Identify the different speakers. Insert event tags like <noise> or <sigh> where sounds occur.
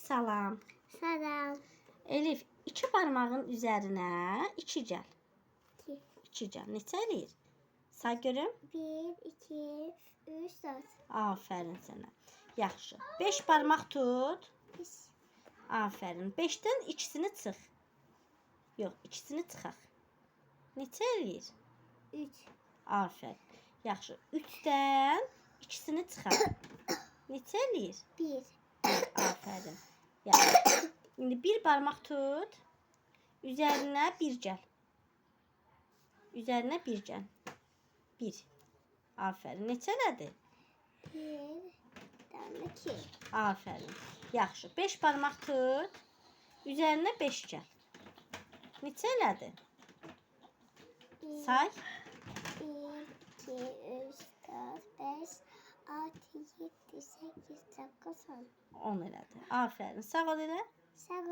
Speaker 1: salam.
Speaker 2: Salam.
Speaker 1: Elif, iki parmağın üzərinə iki gəl.
Speaker 2: İki.
Speaker 1: İki gəl. Neçə eləyir? Say görüm.
Speaker 2: Bir, iki, üç, dört.
Speaker 1: Aferin sənə. Yaxşı. 5 barmaq tut.
Speaker 2: Beş.
Speaker 1: Aferin. 5-dən ikisini çıx. Yox, ikisini çıxaq. Neçə eləyir?
Speaker 2: Üç.
Speaker 1: Aferin. Yaxşı. 3-dən ikisini çıxaq. <coughs> Neçə eləyir?
Speaker 2: Bir. <coughs>
Speaker 1: Aferin. İndi bir barmaq tut. Üzərinə bir gəl. Üzərinə bir gəl. Bir. Aferin. Neçələdir?
Speaker 2: Bir. Tane iki.
Speaker 1: Aferin. Yaxşı. 5 barmaq tut. Üzərinə 5 gəl. Neçə elədi?
Speaker 2: Bir,
Speaker 1: Say.
Speaker 2: bir, iki, üç, dört, beş, altı, yedi, sekiz, dokuz, on.
Speaker 1: 10 elədi. Aferin. Sağ ol elə.
Speaker 2: Sarhoş.